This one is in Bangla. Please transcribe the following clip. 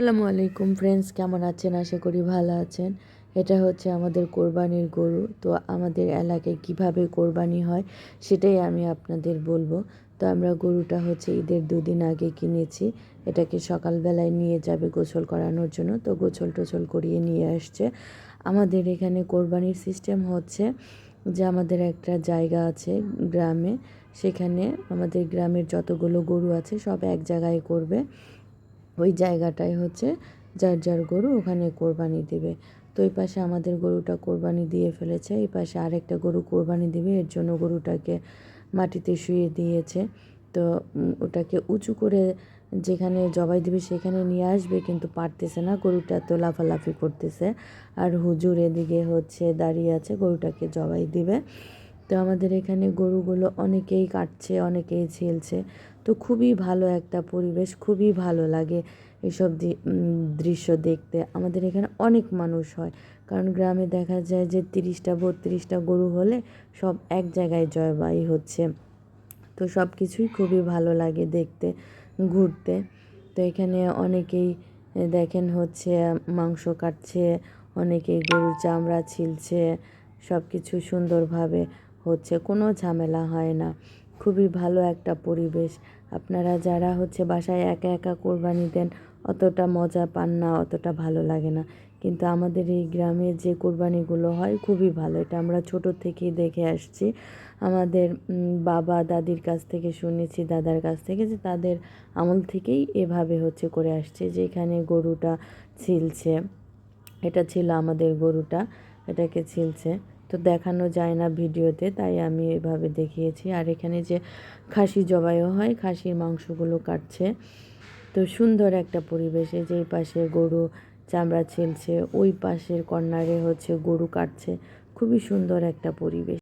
আসসালামু আলাইকুম ফ্রেন্ডস কেমন আছেন? আশা করি ভালো আছেন। এটা হচ্ছে আমাদের কোরবানির গরু। তো আমাদের এলাকায় কীভাবে কোরবানি হয় সেটাই আমি আপনাদের বলব। তো আমরা গরুটা হচ্ছে ঈদের দুদিন আগে কিনেছি। এটাকে সকালবেলায় নিয়ে যাবে গোসল করানোর জন্য। তো গোসল টোসল করিয়ে নিয়ে আসছে। আমাদের এখানে কোরবানির সিস্টেম হচ্ছে যে আমাদের একটা জায়গা আছে গ্রামে। সেখানে আমাদের গ্রামের যতগুলো গরু আছে সব এক জায়গায় করবে। ওই জায়গাটায় হচ্ছে যার যার গরু ওখানে কোরবানি দেবে। তো এই পাশে আমাদের গরুটা কোরবানি দিয়ে ফেলেছে, এই পাশে আরেকটা গরু কোরবানি দিবে, এর জন্য গরুটাকে মাটিতে শুয়ে দিয়েছে। তো ওটাকে উঁচু করে যেখানে জবাই দিবে সেখানে নিয়ে আসবে, কিন্তু পারতেছে না, গরুটা তো লাফালাফি করতেছে। আর হুজুর এদিকে হচ্ছে দাঁড়িয়ে আছে, গরুটাকে জবাই দিবে। তো আমাদের এখানে গরুগুলো অনেকেই কাটছে, অনেকেই ছেলছে তো খুবই ভালো একটা পরিবেশ, খুবই ভালো লাগে এসব দৃশ্য দেখতে। আমাদের এখানে অনেক মানুষ হয়, কারণ গ্রামে দেখা যায় যে তিরিশটা, বত্রিশটা গরু হলে সব এক জায়গায় জয়বাই হচ্ছে। তো সব কিছুই খুবই ভালো লাগে দেখতে, ঘুরতে। তো এখানে অনেকেই দেখেন হচ্ছে, মাংস কাটছে, অনেকেই গরুর চামড়া ছিলছে, সব কিছু সুন্দরভাবে হচ্ছে, কোনো ঝামেলা হয় না। খুবই ভালো একটা পরিবেশ। আপনারা যারা হচ্ছে বাসায় একা একা কোরবানি দেন, অতটা মজা পান না, অতটা ভালো লাগে না। কিন্তু আমাদের এই গ্রামে যে কোরবানিগুলো হয়, খুবই ভালো। এটা আমরা ছোট থেকেই দেখে আসছি। আমাদের বাবা দাদির কাছ থেকে শুনেছি, দাদার কাছ থেকে যে তাদের আমল থেকেই এভাবে হচ্ছে করে আসছে যে এখানে গরুটা ছিলছে। এটা ছিল আমাদের গরুটা। এটাকে ছিলছে। তো দেখানো যায় না ভিডিওতে, তাই আমি এভাবে দেখিয়েছি। আর এখানে যে খাসি জবাইও হয়, খাসির মাংসগুলো কাটছে। তো সুন্দর একটা পরিবেশে যেই পাশে গরু চামড়া ছিলছে ওই পাশের কর্নারে হচ্ছে গরু কাটছে। খুবই সুন্দর একটা পরিবেশ।